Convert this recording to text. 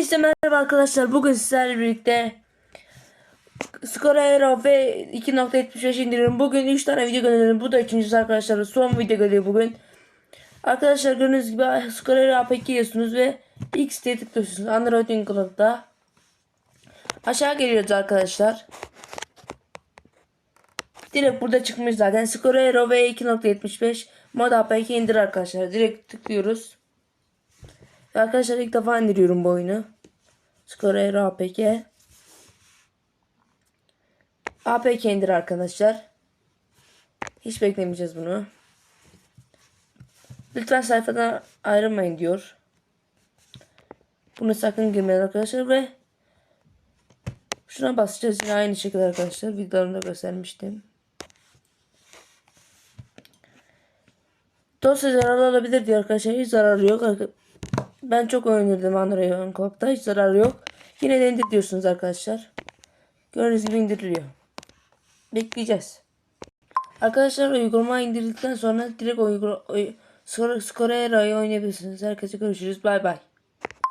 Herkese merhaba arkadaşlar. Bugün sizlerle birlikte Scorero ve 2.75 indiriyorum. Bugün 3 tane video gönderiyorum. Bu da üçüncüsü arkadaşlar. Son video geliyor bugün. Arkadaşlar gördüğünüz gibi Scorero APK giriyorsunuz ve X diye tıklıyorsunuz. Android uygulamakta. Aşağı geliyoruz arkadaşlar. Direkt burada çıkmış zaten. Scorero ve 2.75 mod APK indir arkadaşlar. Direkt tıklıyoruz. Arkadaşlar ilk defa indiriyorum bu oyunu. Scorero APK. APK indir arkadaşlar. Hiç beklemeyeceğiz bunu. Lütfen sayfadan ayrılmayın diyor. Bunu sakın girmeyin arkadaşlar ve şuna basacağız yine aynı şekilde arkadaşlar. Videolarımda göstermiştim. Dosya zararlı olabilir diyor arkadaşlar. Hiç zararı yok. Ben çok oynadım Android Unclock'ta. Hiç zararı yok. Yine de indir diyorsunuz arkadaşlar. Gördüğünüz gibi indiriliyor. Bekleyeceğiz. Arkadaşlar uygulama indirdikten sonra direkt uygula, oy, Scorera'yı oynayabilirsiniz. Herkese görüşürüz. Bay bay.